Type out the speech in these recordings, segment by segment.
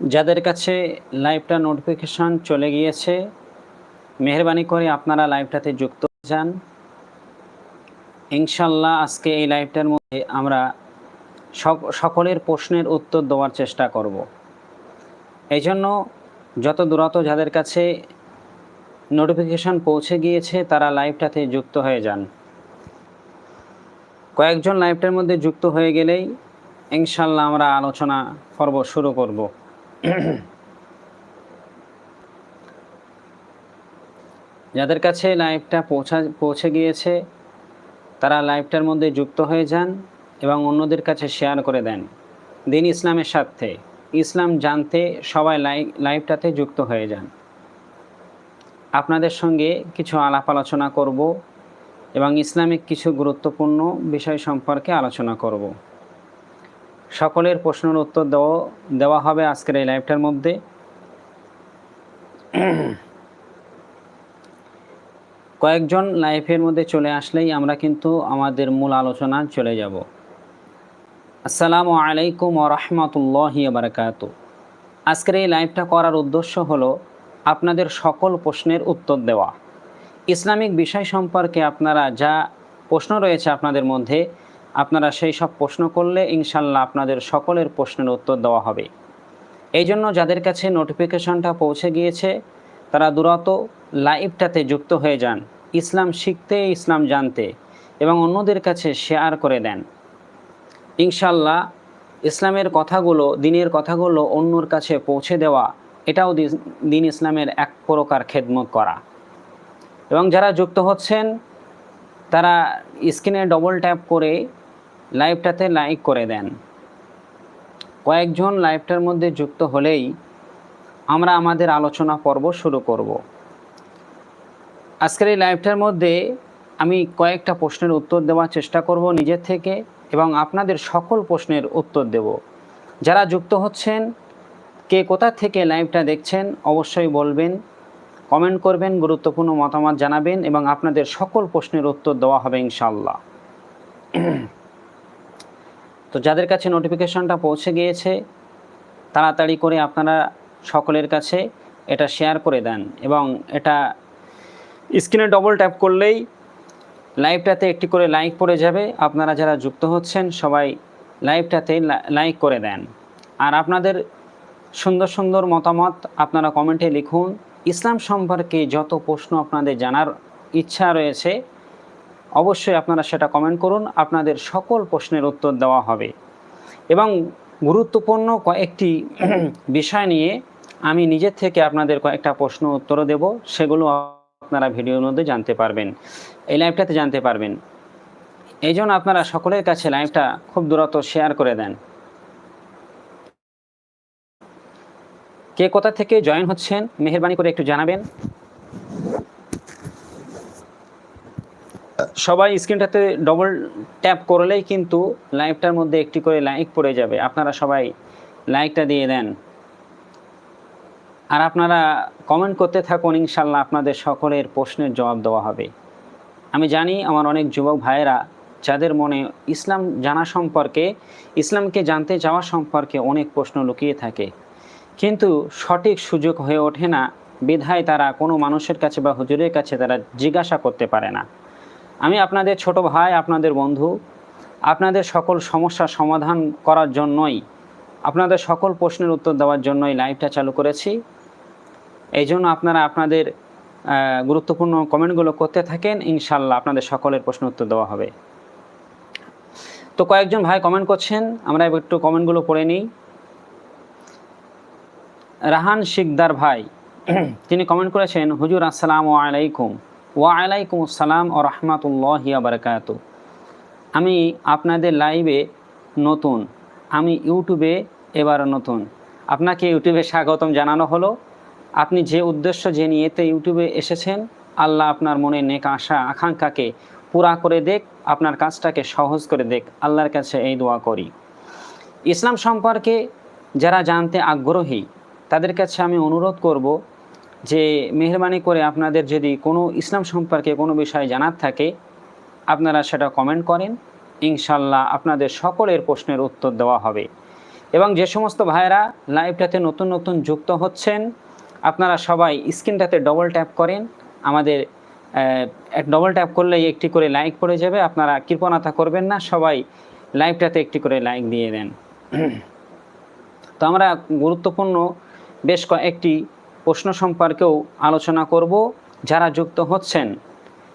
যাদের কাছে লাইভটা নোটিফিকেশন চলে গিয়েছে, মেহরবানি করে আপনারা লাইভটাতে যুক্ত যান। ইনশাল্লাহ আজকে এই লাইভটার মধ্যে আমরা সক- সকলের প্রশ্নের উত্তর দেওয়ার চেষ্টা করব। এই জন্য যত দূরত যাদের কাছে নোটিফিকেশন পৌঁছে গিয়েছে, তারা লাইভটাতে যুক্ত হয়ে যান। কয়েকজন লাইভটার মধ্যে যুক্ত হয়ে গেলেই ইনশাল্লাহ আমরা আলোচনা পর্ব শুরু করব। যাদের কাছে লাইভটা পৌঁছা, পৌঁছে গিয়েছে, তারা লাইভটার মধ্যে যুক্ত হয়ে যান এবং অন্যদের কাছে শেয়ার করে দেন। দিন ইসলামের স্বার্থে। ইসলাম জানতে সবাই লাইভ লাইভটাতে যুক্ত হয়ে যান। আপনাদের সঙ্গে কিছু আলাপ আলোচনা করব এবং ইসলামিক কিছু গুরুত্বপূর্ণ বিষয় সম্পর্কে আলোচনা করব। সকলের প্রশ্নের উত্তর দেওয়া দেওয়া হবে আজকের এই লাইভটার মধ্যে। কয়েকজন লাইফের মধ্যে চলে আসলেই আমরা কিন্তু আমাদের মূল আলোচনা চলে যাব। আসসালামু আলাইকুম রহমতুল্লাহি বারকাত আজকের এই লাইভটা করার উদ্দেশ্য হলো আপনাদের সকল প্রশ্নের উত্তর দেওয়া। ইসলামিক বিষয় সম্পর্কে আপনারা যা প্রশ্ন রয়েছে আপনাদের মধ্যে আপনারা সেই সব প্রশ্ন করলে ইনশাল্লাহ আপনাদের সকলের প্রশ্নের উত্তর দেওয়া হবে। এই জন্য যাদের কাছে নোটিফিকেশনটা পৌঁছে গিয়েছে, তারা দূরত লাইভটাতে যুক্ত হয়ে যান, ইসলাম শিখতে, ইসলাম জানতে এবং অন্যদের কাছে শেয়ার করে দেন। ইনশাল্লাহ ইসলামের কথাগুলো, দিনের কথাগুলো অন্যর কাছে পৌঁছে দেওয়া, এটাও দিন ইসলামের এক প্রকার খেদমত করা। এবং যারা যুক্ত হচ্ছেন, তারা স্ক্রিনে ডবল ট্যাপ করে লাইভটাতে লাইক করে দেন। কয়েকজন লাইভটার মধ্যে যুক্ত হলেই আমরা আমাদের আলোচনা পর্ব শুরু করব। আজকের এই লাইভটার মধ্যে আমি কয়েকটা প্রশ্নের উত্তর দেওয়ার চেষ্টা করব নিজের থেকে এবং আপনাদের সকল প্রশ্নের উত্তর দেব। যারা যুক্ত হচ্ছেন, কে কোথা থেকে লাইভটা দেখছেন, অবশ্যই বলবেন, কমেন্ট করবেন, গুরুত্বপূর্ণ মতামত জানাবেন এবং আপনাদের সকল প্রশ্নের উত্তর দেওয়া হবে ইনশাল্লাহ তো যাদের কাছে নোটিফিকেশনটা পৌঁছে গিয়েছে, তাড়াতাড়ি করে আপনারা সকলের কাছে এটা শেয়ার করে দেন এবং এটা স্ক্রিনে ডবল ট্যাপ করলেই লাইভটাতে একটি করে লাইক পড়ে যাবে। আপনারা যারা যুক্ত হচ্ছেন, সবাই লাইভটাতে লাইক করে দেন। আর আপনাদের সুন্দর সুন্দর মতামত আপনারা কমেন্টে লিখুন। ইসলাম সম্পর্কে যত প্রশ্ন আপনাদের জানার ইচ্ছা রয়েছে অবশ্যই আপনারা সেটা কমেন্ট করুন। আপনাদের সকল প্রশ্নের উত্তর দেওয়া হবে। এবং গুরুত্বপূর্ণ কয়েকটি বিষয় নিয়ে আমি নিজের থেকে আপনাদের কয়েকটা প্রশ্ন উত্তর দেব। সেগুলো আপনারা ভিডিওর মধ্যে জানতে পারবেন। এই লাইভটাতে জানতে পারবেন। এই জন্য আপনারা সকলের কাছে লাইভটা খুব দূরত শেয়ার করে দেন। কে কোথা থেকে জয়েন হচ্ছেন মেহরবানি করে একটু জানাবেন। সবাই স্ক্রিনটাতে ডবল ট্যাপ করলেই কিন্তু লাইভটার মধ্যে একটি করে লাইক পড়ে যাবে। আপনারা সবাই লাইকটা দিয়ে দেন। আর আপনারা কমেন্ট করতে থাকুন, ইনশাল্লাহ আপনাদের সকলের প্রশ্নের জবাব দেওয়া হবে। আমি জানি আমার অনেক যুবক ভাইয়েরা, যাদের মনে ইসলাম জানা সম্পর্কে, ইসলামকে জানতে যাওয়া সম্পর্কে অনেক প্রশ্ন লুকিয়ে থাকে। কিন্তু সঠিক সুযোগ হয়ে ওঠে না, বিধায় তারা কোনো মানুষের কাছে বা হুজুরের কাছে তারা জিজ্ঞাসা করতে পারে না। আমি আপনাদের ছোট ভাই, আপনাদের বন্ধু, আপনাদের সকল সমস্যার সমাধান করার জন্যই, আপনাদের সকল প্রশ্নের উত্তর দেওয়ার জন্যই লাইভটা চালু করেছি। এই জন্য আপনারা আপনাদের গুরুত্বপূর্ণ কমেন্টগুলো করতে থাকেন ইনশাল্লাহ আপনাদের সকলের প্রশ্ন উত্তর দেওয়া হবে। তো কয়েকজন ভাই কমেন্ট করছেন, আমরা একটু কমেন্টগুলো পড়ে নিই। রাহান শিকদার ভাই, তিনি কমেন্ট করেছেন, হুজুর, আসসালামু আলাইকুম। ওয়া আলাইকুম আসসালাম ও রহমতুল্লাহ বারকাত আমি আপনাদের লাইভে নতুন, আমি ইউটিউবে এবার নতুন। আপনাকে ইউটিউবে স্বাগতম জানানো হলো। আপনি যে উদ্দেশ্য যে নিয়েতে ইউটিউবে এসেছেন, আল্লাহ আপনার মনে নেক আশা, আকাঙ্ক্ষাকে পুরা করে দেখ, আপনার কাজটাকে সহজ করে দেখ, আল্লাহর কাছে এই দোয়া করি। ইসলাম সম্পর্কে যারা জানতে আগ্রহী, তাদের কাছে আমি অনুরোধ করব যে মেহরবানি করে আপনাদের যদি কোনো ইসলাম সম্পর্কে কোনো বিষয় জানার থাকে, আপনারা সেটা কমেন্ট করেন। ইনশাল্লাহ আপনাদের সকলের প্রশ্নের উত্তর দেওয়া হবে। এবং যে সমস্ত ভাইয়েরা লাইভটাতে নতুন নতুন যুক্ত হচ্ছেন, আপনারা সবাই স্ক্রিনটাতে ডবল ট্যাপ করেন। আমাদের ডবল ট্যাপ করলেই একটি করে লাইক পড়ে যাবে। আপনারা কৃপণতা করবেন না, সবাই লাইভটাতে একটি করে লাইক দিয়ে দেন। তো আমরা গুরুত্বপূর্ণ বেশ কয়েকটি প্রশ্ন সম্পর্কেও আলোচনা করব। যারা যুক্ত হচ্ছেন,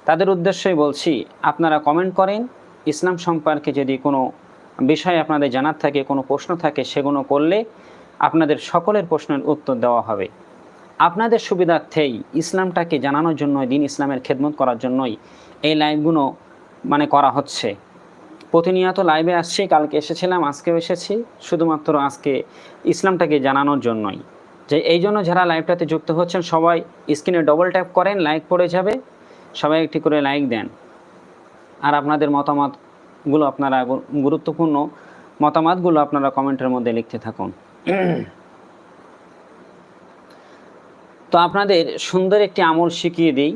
তাদের উদ্দেশ্যই বলছি, আপনারা কমেন্ট করেন। ইসলাম সম্পর্কে যদি কোনো বিষয় আপনাদের জানার থাকে, কোনো প্রশ্ন থাকে, সেগুলো করলে আপনাদের সকলের প্রশ্নের উত্তর দেওয়া হবে। আপনাদের সুবিধার্থেই ইসলামটাকে জানানোর জন্য দিন ইসলামের খেদমত করার জন্যই এই লাইভগুলো মানে করা হচ্ছে। প্রতিনিয়ত লাইভে আসছি, কালকে এসেছিলাম, আজকেও এসেছি, শুধুমাত্র আজকে ইসলামটাকে জানানোর জন্যই। যে এই জন্য যারা লাইভটাতে যুক্ত হচ্ছেন, সবাই স্ক্রিনে ডবল ট্যাপ করেন লাইক পড়ে যাবে। সবাই একটি করে লাইক দেন। আর আপনাদের মতামতগুলো আপনারা গুরুত্বপূর্ণ মতামতগুলো আপনারা কমেন্টের মধ্যে লিখতে থাকুন। তো আপনাদের সুন্দর একটি আমল শিখিয়ে দিই।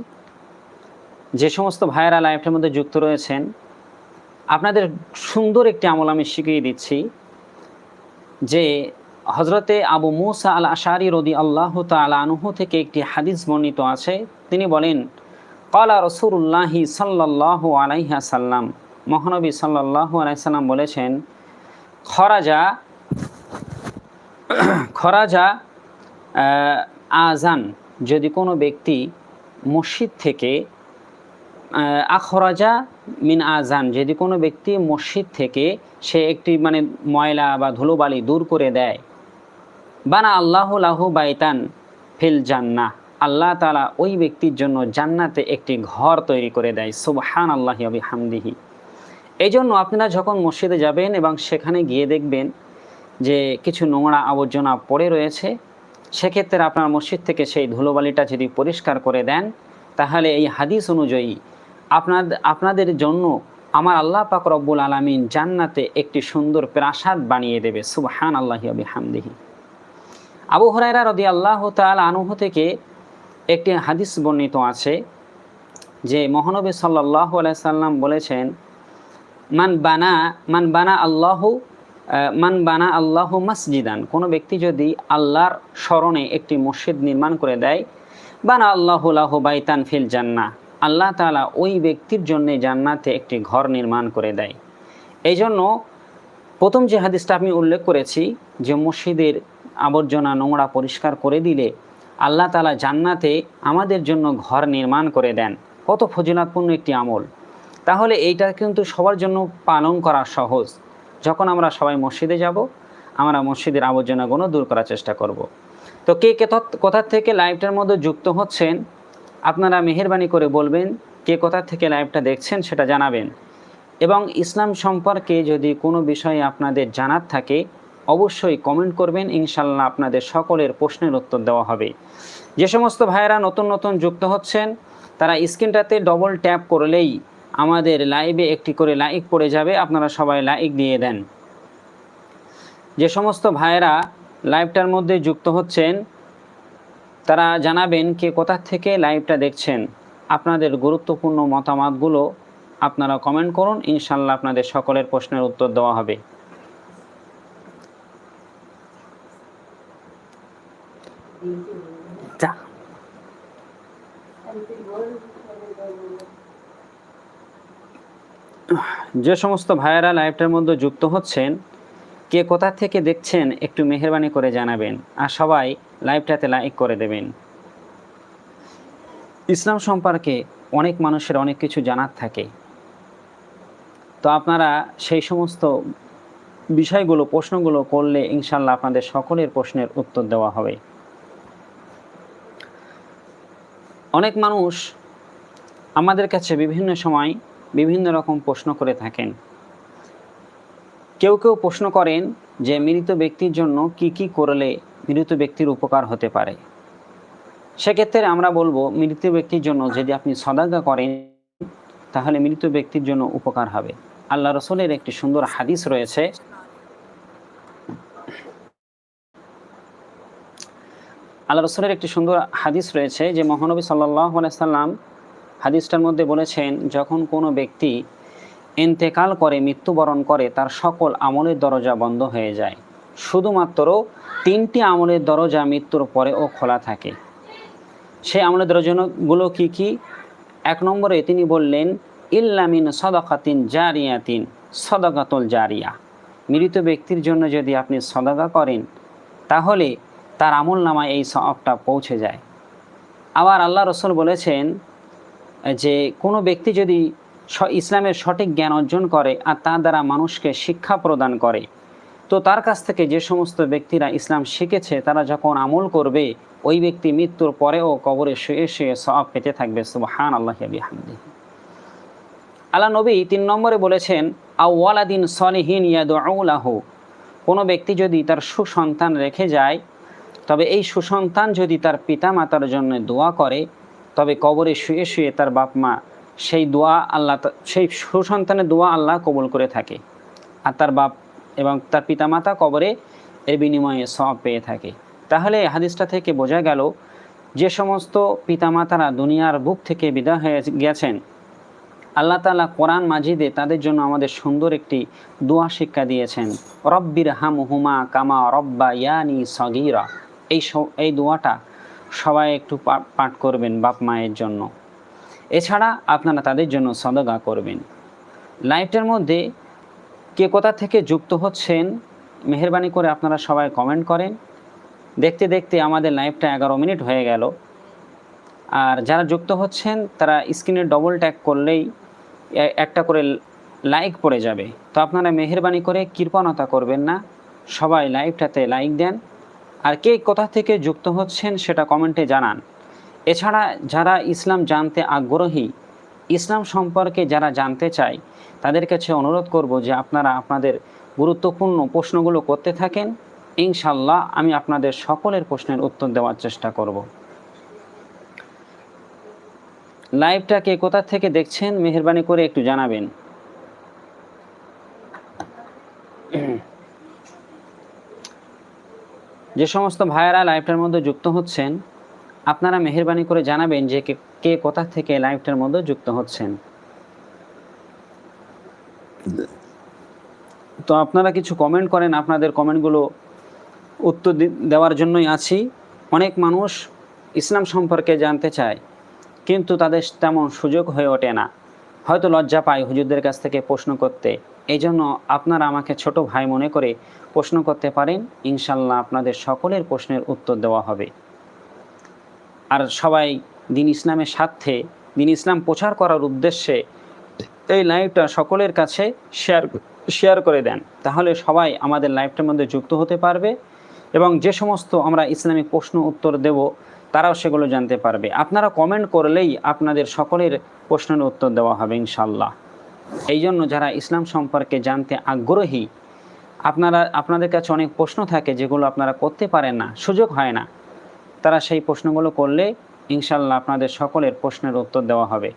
যে সমস্ত ভাইয়েরা লাইফের মধ্যে যুক্ত রয়েছেন, আপনাদের সুন্দর একটি আমল আমি শিখিয়ে দিচ্ছি। যে হজরতে আবু মুসা আল আশারি রদি আল্লাহ তালা আনুহু থেকে একটি হাদিস বর্ণিত আছে। তিনি বলেন কলা রসুল্লাহি সাল্লাহ আলাইহা সাল্লাম মহানবী সাল্লাহ আলাইসাল্লাম বলেছেন, খরাজা খরাজা আজান যদি কোনো ব্যক্তি মসজিদ থেকে আখরাজা মিন আজান যদি কোনো ব্যক্তি মসজিদ থেকে সে একটি মানে ময়লা বা ধুলোবালি দূর করে দেয় বানা আল্লাহ লাহু বাইতান ফিল জান্না আল্লাহ তালা ওই ব্যক্তির জন্য জান্নাতে একটি ঘর তৈরি করে দেয় সুবহান আল্লাহি আবি হামদিহি এই জন্য আপনারা যখন মসজিদে যাবেন এবং সেখানে গিয়ে দেখবেন যে কিছু নোংরা আবর্জনা পড়ে রয়েছে, সেক্ষেত্রে আপনার মসজিদ থেকে সেই ধুলোবালিটা যদি পরিষ্কার করে দেন, তাহলে এই হাদিস অনুযায়ী আপনার আপনাদের জন্য আমার আল্লাহ পাক রব্বুল আলমিন জান্নাতে একটি সুন্দর প্রাসাদ বানিয়ে দেবে সুবহান আল্লাহি আবি হামদিহি আবু হরাইরা রদি আল্লাহ তাল আনুহ থেকে একটি হাদিস বর্ণিত আছে, যে মহানবী সাল্লাহ সাল্লাম বলেছেন, মান বানা মান বানা আল্লাহ মান বানা আল্লাহ মসজিদান। কোনো ব্যক্তি যদি আল্লাহর স্মরণে একটি মসজিদ নির্মাণ করে দেয়, বানা আল্লাহুল্লাহ বাইতান ফিল জান্না আল্লাহ তালা ওই ব্যক্তির জন্যে জান্নাতে একটি ঘর নির্মাণ করে দেয়। এই জন্য প্রথম যে হাদিসটা আমি উল্লেখ করেছি, যে মসজিদের আবর্জনা নোংরা পরিষ্কার করে দিলে আল্লাহ তালা জান্নাতে আমাদের জন্য ঘর নির্মাণ করে দেন। কত ফজিলাতপূর্ণ একটি আমল। তাহলে এইটা কিন্তু সবার জন্য পালন করা সহজ। যখন আমরা সবাই মসজিদে যাব, আমরা মসজিদের আবর্জনাগুলো দূর করার চেষ্টা করব। তো কে কে কোথার থেকে লাইভটার মধ্যে যুক্ত হচ্ছেন, আপনারা মেহরবানি করে বলবেন কে কোথা থেকে লাইভটা দেখছেন সেটা জানাবেন। এবং ইসলাম সম্পর্কে যদি কোনো বিষয়ে আপনাদের জানার থাকে অবশ্যই কমেন্ট করবেন, ইনশাল্লাহ আপনাদের সকলের প্রশ্নের উত্তর দেওয়া হবে। যে সমস্ত ভাইয়েরা নতুন নতুন যুক্ত হচ্ছেন, তারা স্ক্রিনটাতে ডবল ট্যাপ করলেই আমাদের লাইভে একটি করে লাইক পড়ে যাবে, আপনারা সবাই লাইক দিয়ে দেন। যে সমস্ত ভাইয়েরা লাইভটার মধ্যে যুক্ত হচ্ছেন, তারা জানাবেন কে কোথা থেকে লাইভটা দেখছেন। আপনাদের গুরুত্বপূর্ণ মতামতগুলো আপনারা কমেন্ট করুন, ইনশাল্লাহ আপনাদের সকলের প্রশ্নের উত্তর দেওয়া হবে। যে। সমস্ত ভাইয়েরা লাইভটার মধ্যে যুক্ত হচ্ছেন, কে কোথা থেকে দেখছেন একটু মেহরবানি করে জানাবেন আর সবাই লাইভটাতে লাইক করে দেবেন। ইসলাম সম্পর্কে অনেক মানুষের অনেক কিছু জানার থাকে। তো আপনারা সেই সমস্ত বিষয়গুলো, প্রশ্নগুলো করলে ইনশাল্লাহ আপনাদের সকলের প্রশ্নের উত্তর দেওয়া হবে। অনেক মানুষ আমাদের কাছে বিভিন্ন সময় বিভিন্ন রকম প্রশ্ন করে থাকেন। কেউ কেউ প্রশ্ন করেন যে মৃত ব্যক্তির জন্য কি কি করলে মৃত ব্যক্তির উপকার হতে পারে। সেক্ষেত্রে আমরা বলব, মৃত ব্যক্তির জন্য যদি আপনি সদাগা করেন, তাহলে মৃত ব্যক্তির জন্য উপকার হবে। আল্লাহ রসুলের একটি সুন্দর হাদিস রয়েছে আল্লাহ রসুলের একটি সুন্দর হাদিস রয়েছে যে মহানবী সাল্লাহ সাল্লাম হাদিসটার মধ্যে বলেছেন, যখন কোনো ব্যক্তি এন্তেকাল করে, মৃত্যুবরণ করে, তার সকল আমলের দরজা বন্ধ হয়ে যায়। শুধুমাত্র তিনটি আমলের দরজা মৃত্যুর পরেও খোলা থাকে। সেই আমলের দরজাগুলো কি কি? এক নম্বরে তিনি বললেন ইল্লামিন সদকাতিন জারিয়াতিন, সদকাতুল জারিয়া। মৃত ব্যক্তির জন্য যদি আপনি সদকা করেন, তাহলে তার আমল নামায় এই সবটা পৌঁছে যায়। আবার আল্লাহ রসুল বলেছেন যে, কোনো ব্যক্তি যদি ইসলামের সঠিক জ্ঞান অর্জন করে আর তা দ্বারা মানুষকে শিক্ষা প্রদান করে, তো তার কাছ থেকে যে সমস্ত ব্যক্তিরা ইসলাম শিখেছে, তারা যখন আমল করবে, ওই ব্যক্তি মৃত্যুর পরেও কবরে শুয়ে শুয়ে সব পেতে থাকবে। সুবহান আল্লাহ বিহামদি আল্লাহ নবী তিন নম্বরে বলেছেন আউ্লাদিন সলিহীন ইয়াদুলাহু কোনো ব্যক্তি যদি তার সুসন্তান রেখে যায় তবে এই সুসন্তান যদি তার পিতা মাতার জন্য দোয়া করে, তবে কবরে শুয়ে শুয়ে তার বাপ মা সেই দোয়া আল্লাহ সেই সুসন্তানের দোয়া আল্লাহ কবুল করে থাকে। আর তার বাপ এবং তার পিতামাতা কবরে এর বিনিময়ে সব পেয়ে থাকে। তাহলে হাদিসটা থেকে বোঝা গেল, যে সমস্ত পিতামাতারা দুনিয়ার বুক থেকে বিদায় হয়ে গেছেন, আল্লাহ তালা কোরআন মাজিদে তাদের জন্য আমাদের সুন্দর একটি দোয়া শিক্ষা দিয়েছেন রব্বির হাম হুমা কামা রব্বা ইয়ানি সগিরা। এই এই দোয়াটা সবাই একটু পাঠ করবেন বাপ মায়ের জন্য। এছাড়া আপনারা তাদের জন্য সদগা করবেন। লাইভটার মধ্যে কে কোথা থেকে যুক্ত হচ্ছেন, মেহরবানি করে আপনারা সবাই কমেন্ট করেন। দেখতে দেখতে আমাদের লাইভটা এগারো মিনিট হয়ে গেল। আর যারা যুক্ত হচ্ছেন, তারা স্ক্রিনে ডবল ট্যাগ করলেই একটা করে লাইক পড়ে যাবে। তো আপনারা মেহরবানি করে কৃপণতা করবেন না। সবাই লাইভটাতে লাইক দেন। আর কে কোথা থেকে যুক্ত হচ্ছেন সেটা কমেন্টে জানান। এছাড়া যারা ইসলাম জানতে আগ্রহী, ইসলাম সম্পর্কে যারা জানতে চায়, তাদের কাছে অনুরোধ করব যে আপনারা আপনাদের গুরুত্বপূর্ণ প্রশ্নগুলো করতে থাকেন। ইনশাল্লাহ আমি আপনাদের সকলের প্রশ্নের উত্তর দেওয়ার চেষ্টা করব। লাইভটাকে কোথা থেকে দেখছেন, মেহরবানি করে একটু জানাবেন। যে সমস্ত ভাইয়েরা লাইভটার মধ্যে যুক্ত হচ্ছেন, আপনারা মেহরবানি করে জানাবেন যে কে- কোথা থেকে লাইভটার মধ্যে যুক্ত হচ্ছেন। তো আপনারা কিছু কমেন্ট করেন, আপনাদের কমেন্টগুলো উত্তর দেওয়ার জন্যই আছি। অনেক মানুষ ইসলাম সম্পর্কে জানতে চায়, কিন্তু তাদের তেমন সুযোগ হয়ে ওঠে না। হয়তো লজ্জা পায় হুজুরদের কাছ থেকে প্রশ্ন করতে। এই জন্য আপনারা আমাকে ছোট ভাই মনে করে প্রশ্ন করতে পারেন। ইনশাল্লাহ আপনাদের সকলের প্রশ্নের উত্তর দেওয়া হবে। আর সবাই দিন ইসলামের স্বার্থে, দিন ইসলাম প্রচার করার উদ্দেশ্যে এই লাইভটা সকলের কাছে শেয়ার শেয়ার করে দেন। তাহলে সবাই আমাদের লাইভটার মধ্যে যুক্ত হতে পারবে এবং যে সমস্ত আমরা ইসলামিক প্রশ্ন উত্তর দেব, তারাও সেগুলো জানতে পারবে। আপনারা কমেন্ট করলেই আপনাদের সকলের প্রশ্নের উত্তর দেওয়া হবে ইনশাল্লাহ। এই জন্য যারা ইসলাম সম্পর্কে জানতে আগ্রহী, আপনারা, আপনাদের কাছে অনেক প্রশ্ন থাকে যেগুলো আপনারা করতে পারেন না, সুযোগ হয় না। তারা সেই প্রশ্নগুলো করলে ইনশাল্লাহ আপনাদের সকলের প্রশ্নের উত্তর দেওয়া হবে।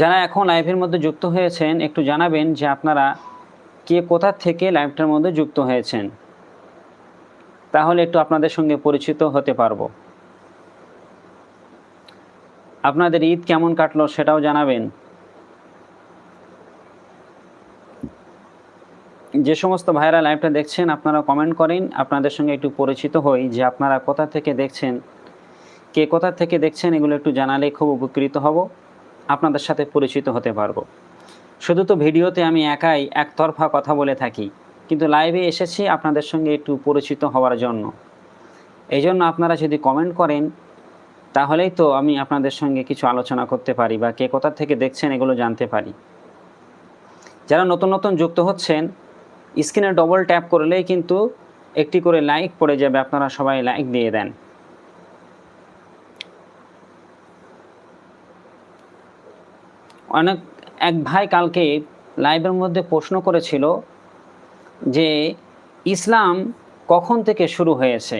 যারা এখন লাইভের মধ্যে যুক্ত হয়েছেন, একটু জানাবেন যে আপনারা কে কোথা থেকে লাইভটার মধ্যে যুক্ত হয়েছেন। তাহলে একটু আপনাদের সঙ্গে পরিচিত হতে পারব। আপনাদের ঈদ কেমন কাটলো সেটাও জানাবেন। যে সমস্ত ভাইরা লাইভটা দেখছেন আপনারা কমেন্ট করেন। আপনাদের সঙ্গে একটু পরিচিত হই যে আপনারা কোথা থেকে দেখছেন, কে কোথা থেকে দেখছেন, এগুলো একটু জানালে খুব উপকৃত হব। আপনাদের সাথে পরিচিত হতে পারব। শুধু তো ভিডিওতে আমি একাই একতরফা কথা বলে থাকি, কিন্তু লাইভে এসেছি আপনাদের সঙ্গে একটু পরিচিত হওয়ার জন্য। এই জন্য আপনারা যদি কমেন্ট করেন তাহলেই তো আমি আপনাদের সঙ্গে কিছু আলোচনা করতে পারি বা কে কোথা থেকে দেখছেন এগুলো জানতে পারি। যারা নতুন নতুন যুক্ত হচ্ছেন, স্ক্রিনে ডবল ট্যাপ করলেই কিন্তু একটি করে লাইক পড়ে যাবে, আপনারা সবাই লাইক দিয়ে দেন। অনেক, এক ভাই কালকে লাইভের মধ্যে প্রশ্ন করেছিল যে, ইসলাম কখন থেকে শুরু হয়েছে?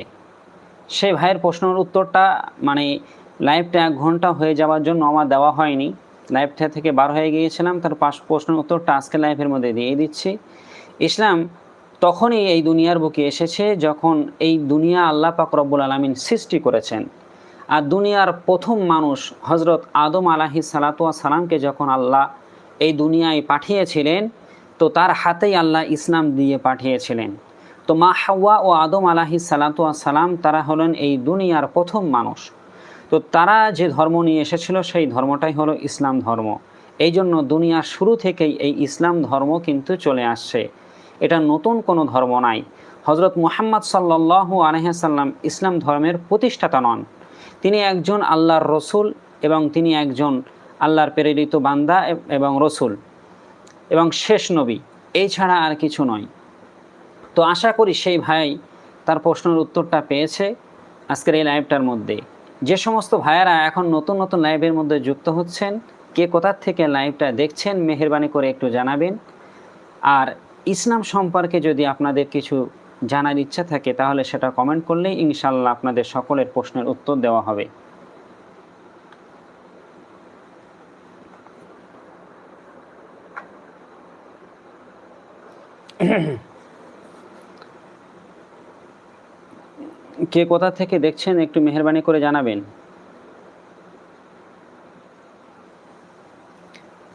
সেই ভাইয়ের প্রশ্নের উত্তরটা মানে লাইভটা এক ঘণ্টা হয়ে যাওয়ার জন্য আমার দেওয়া হয়নি। লাইভটা থেকে বার হয়ে গিয়েছিলাম, তার পাশ প্রশ্নের উত্তরটা আজকে লাইভের মধ্যে দিয়ে দিচ্ছি। ইসলাম তখনই এই দুনিয়ার বুকে এসেছে যখন এই দুনিয়া আল্লাহ পাক রব্বুল আলমিন সৃষ্টি করেছেন। আর দুনিয়ার প্রথম মানুষ হজরত আদম আলাহি সালাতুয়া সালামকে যখন আল্লাহ এই দুনিয়ায় পাঠিয়েছিলেন, তো তার হাতেই আল্লাহ ইসলাম দিয়ে পাঠিয়েছিলেন। তো মা হাওয়া ও আদম আলাহি সালাতু সালাম, তারা হলেন এই দুনিয়ার প্রথম মানুষ। তো তারা যে ধর্ম নিয়ে এসেছিল, সেই ধর্মটাই হলো ইসলাম ধর্ম। এই জন্য দুনিয়ার শুরু থেকেই এই ইসলাম ধর্ম কিন্তু চলে আসছে। এটা নতুন কোনো ধর্ম নাই। হজরত মুহাম্মদ সাল্লাহ আলহাসাল্লাম ইসলাম ধর্মের প্রতিষ্ঠাতা নন। তিনি একজন আল্লাহর রসুল এবং তিনি একজন আল্লাহর প্রেরিত বান্দা এবং রসুল এবং শেষ নবী। এই ছাড়া আর কিছু নয়। তো আশা করি সেই ভাই তার প্রশ্নের উত্তরটা পেয়েছে আজকের এই লাইভটার মধ্যে। যে সমস্ত ভাইয়েরা এখন নতুন নতুন লাইভের মধ্যে যুক্ত হচ্ছেন, কে কোথার থেকে লাইভটা দেখছেন, মেহরবানি করে একটু জানাবেন। আর ইসলাম সম্পর্কে যদি আপনাদের কিছু জানার ইচ্ছা থাকে, তাহলে সেটা কমেন্ট করলেই ইনশাল্লাহ আপনাদের সকলের প্রশ্নের উত্তর দেওয়া হবে। কে কোথা থেকে দেখছেন একটু মেহরবানি করে জানাবেন।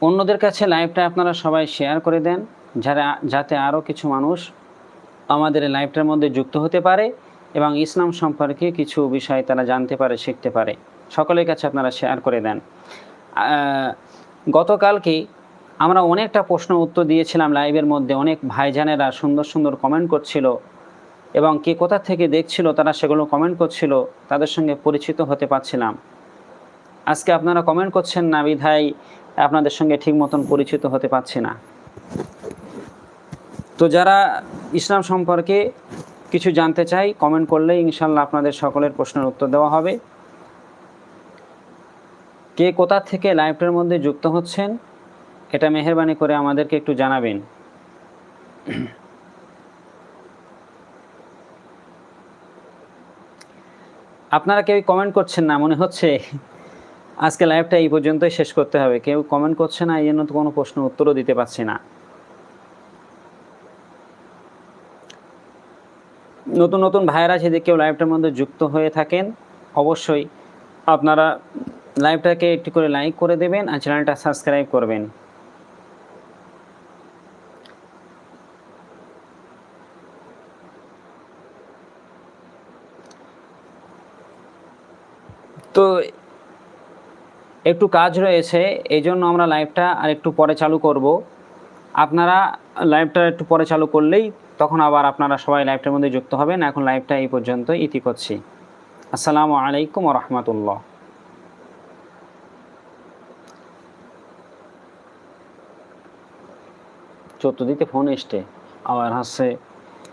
অন্যদের কাছে লাইভটা আপনারা সবাই শেয়ার করে দেন, যারা, যাতে আরও কিছু মানুষ আমাদের লাইভটার মধ্যে যুক্ত হতে পারে এবং ইসলাম সম্পর্কে কিছু বিষয় তারা জানতে পারে, শিখতে পারে। সকলের কাছে আপনারা শেয়ার করে দেন। গতকালকে আমরা অনেকটা প্রশ্ন উত্তর দিয়েছিলাম লাইভের মধ্যে, অনেক ভাইজানেরা সুন্দর সুন্দর কমেন্ট করছিল। এবং কে কোথা থেকে দেখছিল, তারা সেগুলো কমেন্ট করছিল, তাদের সঙ্গে পরিচিত হতে পারছিলাম। আজকে আপনারা কমেন্ট করছেন না, বিধায় আপনাদের সঙ্গে ঠিক মতন পরিচিত হতে পারছি না। তো যারা ইসলাম সম্পর্কে কিছু জানতে চাই কমেন্ট করলে ইনশাল্লাহ আপনাদের সকলের প্রশ্নের উত্তর দেওয়া হবে। কে কোথা থেকে লাইভটার মধ্যে যুক্ত হচ্ছেন, এটা মেহরবানি করে আমাদেরকে একটু জানাবেন। আপনারা কেউ কমেন্ট করছেন না, মনে হচ্ছে আজকে লাইভটা এই পর্যন্তই শেষ করতে হবে। কেউ কমেন্ট করছে না, এই জন্য তো কোনো প্রশ্ন উত্তরও দিতে পারছি না। নতুন নতুন ভাইয়েরা যদি কেউ লাইভটার মধ্যে যুক্ত হয়ে থাকেন, অবশ্যই আপনারা লাইভটাকে একটু করে লাইক করে দেবেন আর চ্যানেলটা সাবস্ক্রাইব করবেন। তো একটু কাজ রয়েছে এই জন্য আমরা লাইভটা আর একটু পরে চালু করব। আপনারা লাইভটা একটু পরে চালু করলেই তখন আবার আপনারা সবাই লাইভটার মধ্যে যুক্ত হবেন। এখন লাইভটা এই পর্যন্ত ইতি করছি। আসসালামু আলাইকুম রহমতুল্লাহ। চতুর্দিকে ফোন এসছে, আবার হচ্ছে